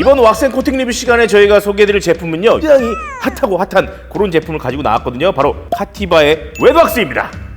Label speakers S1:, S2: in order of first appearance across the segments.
S1: 이번 왁센 코팅 리뷰 시간에 저희가 소개해드릴 제품은요 굉장히 핫하고 핫한 그런 제품을 가지고 나왔거든요. 바로 카티바의 웹왁스입니다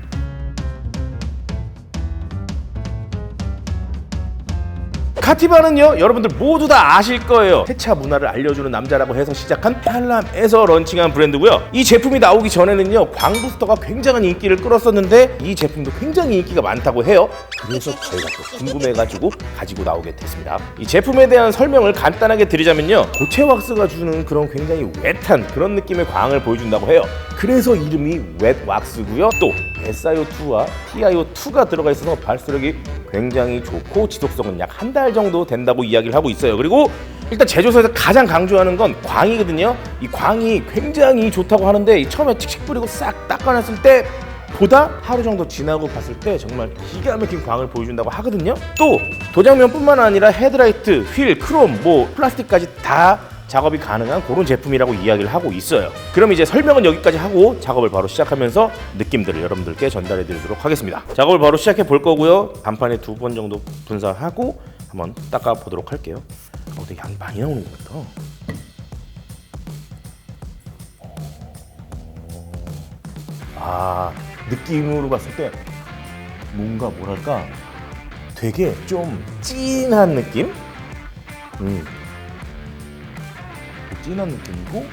S1: 카티바는요 여러분들 모두 다 아실 거예요. 세차 문화를 알려주는 남자라고 해서 시작한 팔람에서 런칭한 브랜드고요. 이 제품이 나오기 전에는요 광부스터가 굉장한 인기를 끌었었는데 이 제품도 굉장히 인기가 많다고 해요. 그래서 저희가 또 궁금해가지고 가지고 나오게 됐습니다. 이 제품에 대한 설명을 간단하게 드리자면요 고체 왁스가 주는 그런 굉장히 웻한 그런 느낌의 광을 보여준다고 해요. 그래서 이름이 웻 왁스고요. 또 SiO2와 TiO2가 들어가 있어서 발수력이 굉장히 좋고 지속성은 약 한 달 정도 된다고 이야기를 하고 있어요. 그리고 일단 제조사에서 가장 강조하는 건 광이거든요. 이 광이 굉장히 좋다고 하는데 이 처음에 칙칙 뿌리고 싹 닦아냈을 때 보다 하루 정도 지나고 봤을 때 정말 기가 막힌 광을 보여준다고 하거든요. 또 도장면뿐만 아니라 헤드라이트, 휠, 크롬, 뭐 플라스틱까지 다 작업이 가능한 그런 제품이라고 이야기를 하고 있어요. 그럼 이제 설명은 여기까지 하고 작업을 바로 시작하면서 느낌들을 여러분들께 전달해 드리도록 하겠습니다. 작업을 바로 시작해 볼 거고요. 단판에 두 번 정도 분사하고 한번 닦아 보도록 할게요. 어, 되게 양이 많이 나오는 것 같다. 아, 느낌으로 봤을 때 뭔가 뭐랄까 되게 좀 진한 느낌? 음. 진한 느낌이고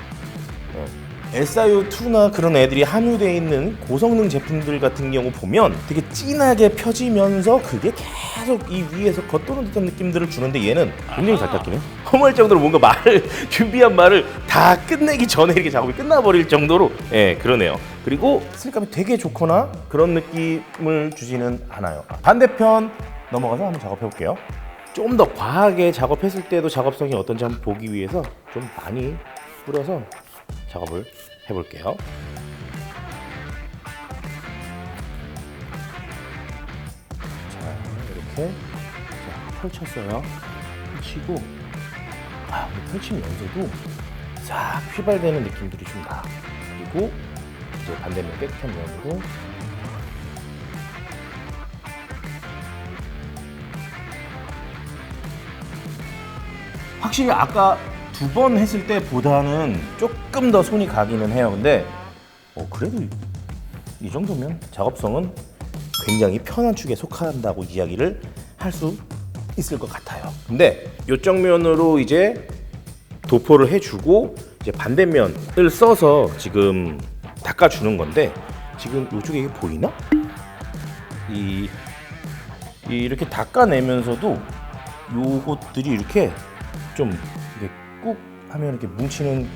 S1: 어, SiO2나 그런 애들이 함유되어 있는 고성능 제품들 같은 경우 보면 되게 진하게 펴지면서 그게 계속 이 위에서 겉도는 듯한 느낌들을 주는데 얘는 굉장히 잘 닦이네. 허무할 정도로 뭔가 말을 준비한 말을 다 끝내기 전에 이렇게 작업이 끝나버릴 정도로 예 그러네요. 그리고 슬감이 되게 좋거나 그런 느낌을 주지는 않아요. 반대편 넘어가서 한번 작업해 볼게요 좀 더 과하게 작업했을 때도 작업성이 어떤지 한번 보기 위해서 좀 많이 뿌려서 작업을 해볼게요. 자 이렇게 자, 펼쳤어요. 펼치고 아 펼치면서도 싹 휘발되는 느낌들이 좀 나. 그리고 이제 반대면 깨끗한 면으로 확실히 아까 두 번 했을 때보다는 조금 더 손이 가기는 해요. 근데 어, 그래도 이 정도면 작업성은 굉장히 편한 축에 속한다고 이야기를 할 수 있을 것 같아요. 근데 요쪽 면으로 이제 도포를 해주고 이제 반대면을 써서 지금 닦아주는 건데 지금 이쪽에 보이나? 이, 이 이렇게 닦아내면서도 요것들이 이렇게 좀 이렇게 꾹 하면 이렇게 뭉치는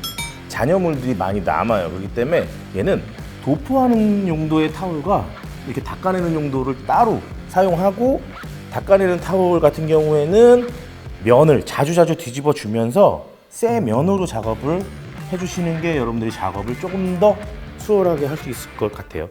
S1: 잔여물들이 많이 남아요. 그렇기 때문에 얘는 도포하는 용도의 타올과 이렇게 닦아내는 용도를 따로 사용하고 닦아내는 타올 같은 경우에는 면을 자주자주 뒤집어 주면서 새 면으로 작업을 해주시는 게 여러분들이 작업을 조금 더 수월하게 할 수 있을 것 같아요.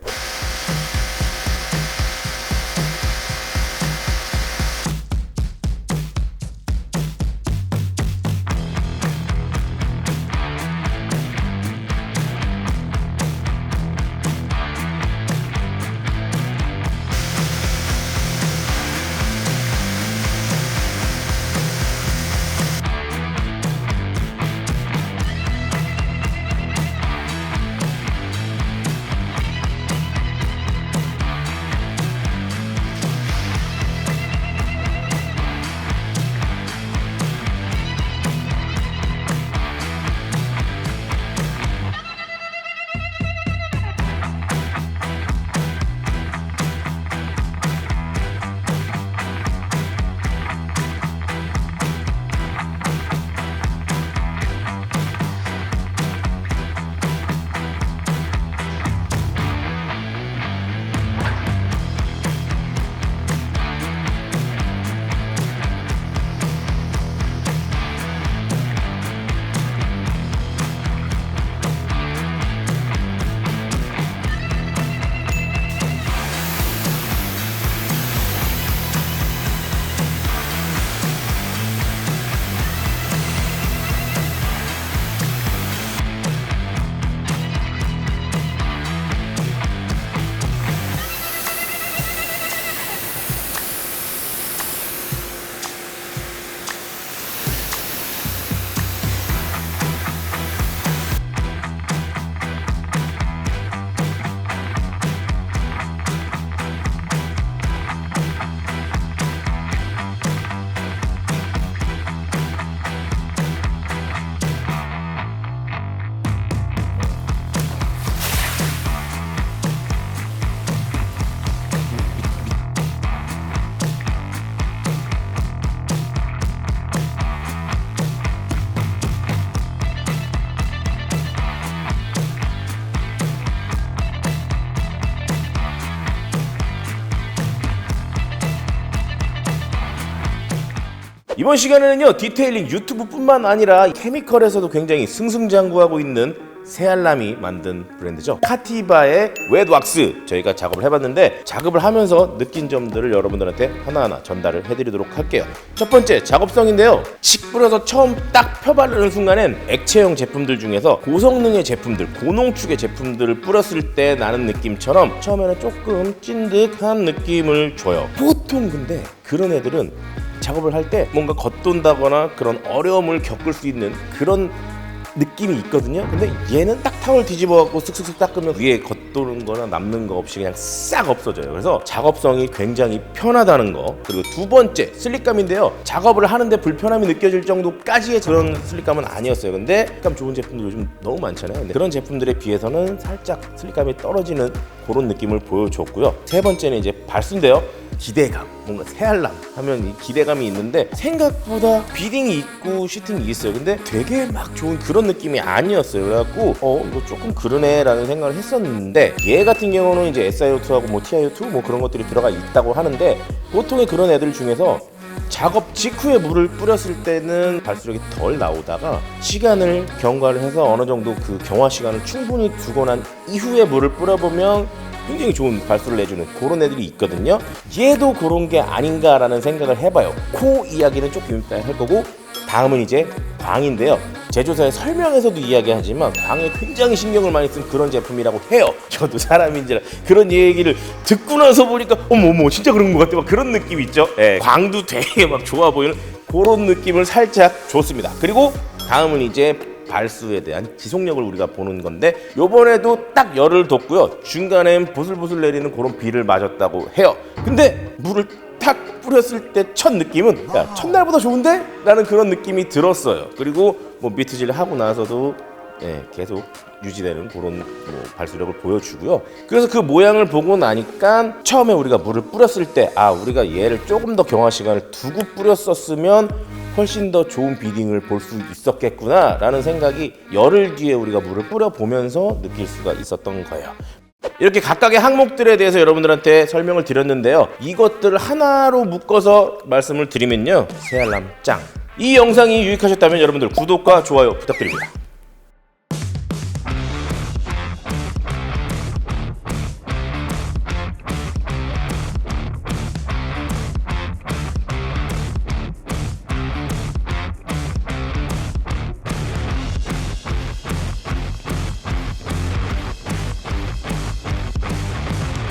S1: 이번 시간에는요 디테일링 유튜브뿐만 아니라 케미컬에서도 굉장히 승승장구하고 있는 새알람이 만든 브랜드죠. 카티바의 웻왁스 저희가 작업을 해봤는데 작업을 하면서 느낀 점들을 여러분들한테 하나하나 전달을 해드리도록 할게요. 첫 번째 작업성인데요. 칙 뿌려서 처음 딱 펴바르는 순간엔 액체형 제품들 중에서 고성능의 제품들 고농축의 제품들을 뿌렸을 때 나는 느낌처럼 처음에는 조금 찐득한 느낌을 줘요. 보통 근데 그런 애들은 작업을 할 때 뭔가 겉돈다거나 그런 어려움을 겪을 수 있는 그런 느낌이 있거든요. 근데 얘는 딱 타월 뒤집어 갖고 쓱쓱쓱 닦으면 위에 겉도는 거나 남는 거 없이 그냥 싹 없어져요. 그래서 작업성이 굉장히 편하다는 거. 그리고 두 번째 슬립감인데요. 작업을 하는데 불편함이 느껴질 정도까지의 그런 슬립감은 아니었어요. 근데 슬립감 좋은 제품들 요즘 너무 많잖아요. 근데 그런 제품들에 비해서는 살짝 슬립감이 떨어지는 그런 느낌을 보여줬고요. 세 번째는 이제 발수인데요. 기대감, 뭔가 새알람 하면 이 기대감이 있는데 생각보다 비딩이 있고 시팅이 있어요. 근데 되게 막 좋은 그런 느낌이 아니었어요. 그래갖고 어 이거 조금 그러네라는 생각을 했었는데 얘 같은 경우는 이제 SiO2하고 뭐 TiO2 뭐 그런 것들이 들어가 있다고 하는데 보통의 그런 애들 중에서 작업 직후에 물을 뿌렸을 때는 발수력이 덜 나오다가 시간을 경과를 해서 어느 정도 그 경화 시간을 충분히 두고 난 이후에 물을 뿌려보면 굉장히 좋은 발수를 내주는 그런 애들이 있거든요. 얘도 그런 게 아닌가라는 생각을 해봐요. 코 이야기는 조금 이따 할 거고 다음은 이제 광인데요. 제조사의 설명에서도 이야기하지만 광에 굉장히 신경을 많이 쓴 그런 제품이라고 해요. 저도 사람인지라 그런 얘기를 듣고 나서 보니까 어머 어머 진짜 그런 것 같아. 막 그런 느낌 있죠. 예, 광도 되게 막 좋아 보이는 그런 느낌을 살짝 줬습니다. 그리고 다음은 이제 발수에 대한 지속력을 우리가 보는 건데 요번에도 딱 열을 뒀고요 중간엔 보슬보슬 내리는 그런 비를 맞았다고 해요 근데 물을 탁 뿌렸을 때 첫 느낌은 야 첫날보다 좋은데? 라는 그런 느낌이 들었어요 그리고 뭐 미트질 하고 나서도 예, 계속 유지되는 그런 뭐 발수력을 보여주고요. 그래서 그 모양을 보고 나니까 처음에 우리가 물을 뿌렸을 때 아 우리가 얘를 조금 더 경화 시간을 두고 뿌렸었으면 훨씬 더 좋은 비딩을 볼 수 있었겠구나 라는 생각이 열흘 뒤에 우리가 물을 뿌려 보면서 느낄 수가 있었던 거예요. 이렇게 각각의 항목들에 대해서 여러분들한테 설명을 드렸는데요. 이것들을 하나로 묶어서 말씀을 드리면요. 새알람 짱. 이 영상이 유익하셨다면 여러분들 구독과 좋아요 부탁드립니다.